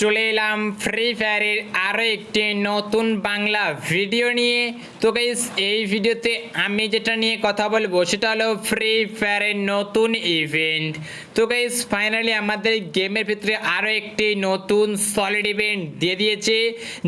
চলে এলাম ফ্রি ফায়ারের আরও একটি নতুন বাংলা ভিডিও নিয়ে। তো গাইস এই ভিডিওতে আমি যেটা নিয়ে কথা বলব, সেটা হলো ফ্রি ফায়ারের নতুন ইভেন্ট তো গাইস ফাইনালি আমাদের গেমের ভিতরে আরও একটি নতুন সলিড ইভেন্ট দিয়ে দিয়েছে।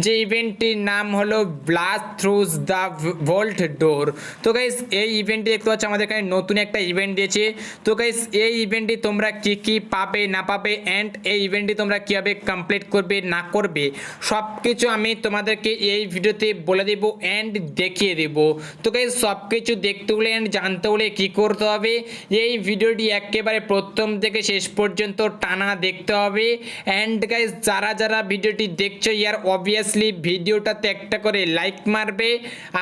যে ইভেন্টটির নাম হলো blast throughs the vault door তো গাইস এই ইভেন্টটি দেখতে পাচ্ছ, আমাদের এখানে নতুন একটা ইভেন্ট দিয়েছে। তো গাইস এই ইভেন্টটি তোমরা কি কি পাবে, না পাবে অ্যান্ড এই ইভেন্টটি তোমরা কীভাবে কমপ্লিট করবে, না করবে সব কিছু আমি তোমাদেরকে এই ভিডিওতে বলে দেব অ্যান্ড দেখিয়ে দেব। তো গাইস সব কিছু দেখতে হলে অ্যান্ড জানতে হলে কী করতে হবে? এই ভিডিওটি একেবারে প্রথম থেকে শেষ পর্যন্ত টানা দেখতে হবে। অ্যান্ড গাইস যারা যারা ভিডিওটি দেখছ, ইয়ার অবভিয়াসলি ভিডিওটাতে একটা করে লাইক মারবে।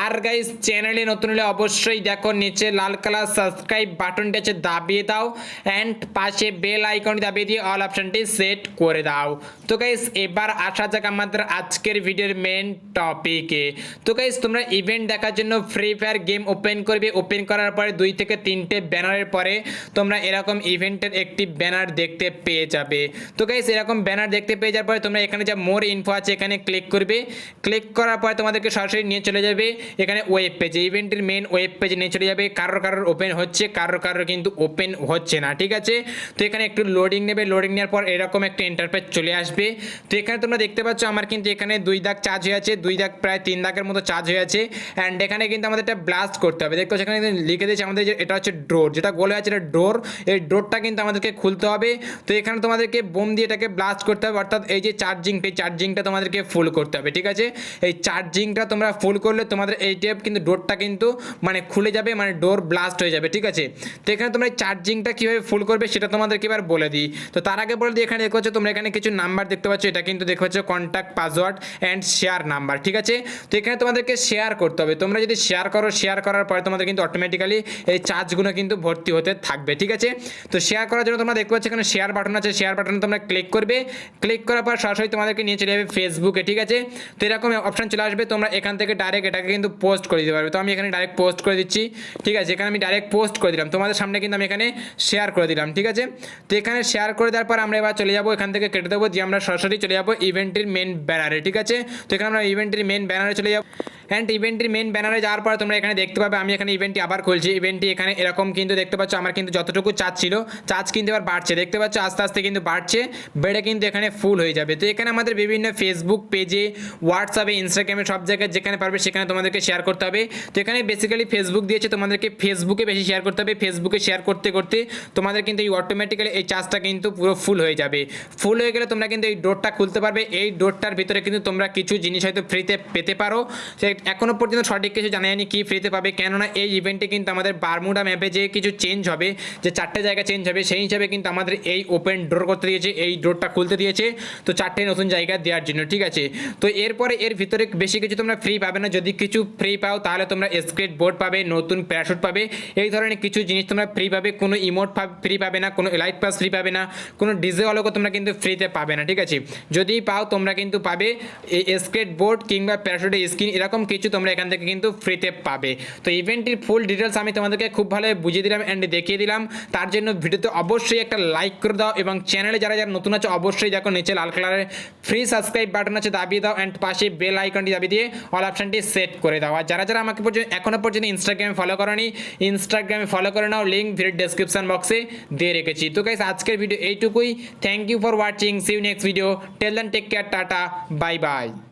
আর গাইস চ্যানেলে নতুন হলে অবশ্যই দেখো, নিচে লাল কালার সাবস্ক্রাইব বাটনটি আছে দাবিয়ে দাও। অ্যান্ড পাশে বেল আইকনটি দাবিয়ে দিয়ে অল অপশনটি সেট করে দাও। তো গাইস এবার আসা যাক আমাদের আজকের ভিডিওর মেন টপিকে তো গাইস তোমরা ইভেন্ট দেখার জন্য ফ্রি ফায়ার গেম ওপেন করবে। ওপেন করার পরে দুই থেকে তিনটে ব্যানারের পরে তোমরা এরকম ইভেন্টের একটি ব্যানার দেখতে পেয়ে যাবে। তো গাইস এরকম ব্যানার দেখতে পেয়ে যাওয়ার পরে তোমরা এখানে যা মোর ইনফো আছে এখানে ক্লিক করবে। ক্লিক করার পরে তোমাদেরকে সরাসরি নিয়ে চলে যাবে এখানে ওয়েব পেজে ইভেন্টের মেন ওয়েব পেজে নিয়ে চলে যাবে। কারোর কারোর ওপেন হচ্ছে, কারোর কারোর কিন্তু ওপেন হচ্ছে না, ঠিক আছে? তো এখানে একটু লোডিং নেবে। লোডিং নেওয়ার পর এরকম একটা ইন্টারফেস চলে আসবে। তো এখানে তোমরা দেখতে পাচ্ছ, আমার কিন্তু এখানে দুই দাগ চার্জ হয়ে আছে, দুই দাগ প্রায় তিন দাগের মতো চার্জ হয়ে আছে। অ্যান্ড এখানে কিন্তু আমাদের একটা ব্লাস্ট করতে হবে। দেখতে এখানে লিখে দিয়েছে আমাদের যে এটা হচ্ছে ডোর যেটা বলে আছে এটা ডোর এই ডোরটা কিন্তু আমাদেরকে খুলতে হবে। তো এখানে তোমাদেরকে বোম দিয়ে এটাকে ব্লাস্ট করতে হবে। অর্থাৎ এই যে চার্জিং এই চার্জিংটা তোমাদেরকে ফুল করতে হবে, ঠিক আছে? এই চার্জিংটা তোমরা ফুল করলে তোমাদের এই টেপ কিন্তু ডোরটা কিন্তু মানে খুলে যাবে মানে ডোর ব্লাস্ট হয়ে যাবে, ঠিক আছে? তো এখানে তোমরা এই চার্জিংটা কীভাবে ফুল করবে সেটা তোমাদেরকে এবার বলে দিই। তো তার আগে বলে দিই, এখানে পাচ্ছ, তোমরা এখানে কিছু নাম্বার দেখতে পাচ্ছ, এটা কিন্তু দেখতে পাচ্ছ contact password and share number, ঠিক আছে? তো এখানে তোমাদেরকে শেয়ার করতে হবে, তোমরা যদি শেয়ার করো শেয়ার করার পরে তোমাদের কিন্তু অটোমেটিক্যালি এই চার্জগুলো কিন্তু ভর্তি হতে থাকবে, ঠিক আছে? তো শেয়ার করার জন্য তোমরা দেখতে পাচ্ছ এখানে শেয়ার বাটন আছে শেয়ার বাটনে তোমরা ক্লিক করবে ক্লিক করার পর সরাসরি তোমাদেরকে নিয়ে চলে যাবে ফেসবুকে ঠিক আছে? তো এরকম অপশন চলে আসবে, তোমরা এখান থেকে ডাইরেক্ট এটাকে কিন্তু পোস্ট করে দিতে পারবে, তো আমি এখানে ডাইরেক্ট পোস্ট করে দিচ্ছি, ঠিক আছে? এখানে আমি ডাইরেক্ট পোস্ট করে দিলাম, তোমাদের সামনে কিন্তু আমি এখানে শেয়ার করে দিলাম, ঠিক আছে? তো এখানে শেয়ার করে দেওয়ার পর আমরা এবার চলে যাব, এখান থেকে কেটে দেবো যে আমরা সরাসরি চলে যাব ইভেন্টের মেন ব্যানারে ঠিক আছে? তো এখানে আমরা ইভেন্টের মেন ব্যানারে চলে যাব। অ্যান্ড ইভেন্টের মেন ব্যানারে যাওয়ার পর তোমরা এখানে দেখতে পাবে, আমি এখানে ইভেন্টটি আবার খুলছি। ইভেন্টটি এখানে এরকম কিন্তু দেখতে পাচ্ছ, আমার কিন্তু যতটুকু চার্জ ছিল, চার্জ কিন্তু এবার বাড়ছে। দেখতে পাচ্ছ, আস্তে আস্তে কিন্তু বাড়ছে, বেড়ে কিন্তু এখানে ফুল হয়ে যাবে। তো এখানে আমাদের বিভিন্ন ফেসবুক পেজে হোয়াটসঅ্যাপে ইনস্টাগ্রামে সব জায়গায় যেখানে পারবে সেখানে তোমাদেরকে শেয়ার করতে হবে। তো এখানে বেসিক্যালি ফেসবুক দিয়েছে তোমাদেরকে ফেসবুকে বেশি শেয়ার করতে হবে। ফেসবুকে শেয়ার করতে করতে তোমাদের কিন্তু এই অটোমেটিক্যালি এই চার্জটা কিন্তু পুরো ফুল হয়ে যাবে। ফুল হয়ে গেলে তোমরা কিন্তু এই ডোরটা খুলতে পারবে। এই ডোরটার ভিতরে কিন্তু তোমরা কিছু জিনিস হয়তো ফ্রিতে পেতে পারো। সে এখনও পর্যন্ত সঠিক কিছু জানা যায়নি কী ফ্রিতে পাবে, কেননা এই ইভেন্টে কিন্তু আমাদের বারমুডা ম্যাপে যে কিছু চেঞ্জ হবে, যে চারটে জায়গা চেঞ্জ হবে, সেই হিসাবে কিন্তু আমাদের এই ওপেন ডোর করতে দিয়েছে, এই ড্রোরটা খুলতে দিয়েছে। তো চারটে নতুন জায়গা দেওয়ার জন্য, ঠিক আছে? তো এরপরে এর ভিতরে বেশি কিছু তোমরা ফ্রি পাবে না, যদি কিছু ফ্রি পাও, তাহলে তোমরা স্কেট বোর্ড পাবে, নতুন প্যারাশুট পাবে। এই ধরনের কিছু জিনিস তোমরা ফ্রি পাবে, কোনো ইমোট ফ্রি পাবে না, কোনো লাইট পাস ফ্রি পাবে না, কোনো ডিজে অলকও তোমরা কিন্তু ফ্রিতে পাবে না, ঠিক আছে? যদি পাও, তোমরা কিন্তু পাবে, এই স্কেট বোর্ড কিংবা প্যারাশুটের স্ক্রিন এরকম কিছু তোমরা এখান থেকে কিন্তু ফ্রিতে পাবে। তো ইভেন্টটির ফুল ডিটেলস আমি তোমাদেরকে খুব ভালোভাবে বুঝিয়ে দিলাম অ্যান্ড দেখিয়ে দিলাম। তার জন্য ভিডিওতে অবশ্যই একটা লাইক করে দাও এবং চ্যানেলে যারা যারা নতুন আছে, অবশ্যই দেখো নিচে লাল কালারের ফ্রি সাবস্ক্রাইব বাটন আছে, দাবিয়ে দাও অ্যান্ড পাশে বেল আইকনটি দাবি দিয়ে অল অপশানটি সেট করে দাও। আর যারা যারা আমাকে পর্যন্ত এখনও পর্যন্ত ইনস্টাগ্রামে ফলো করনি ইনস্টাগ্রামে ফলো করে নাও লিঙ্ক ভিডিও ডেসক্রিপশন বক্সে দিয়ে রেখেছি। তো গাইস আজকের ভিডিও এইটুকুই। Thank you for watching see you next video till then take care tata bye bye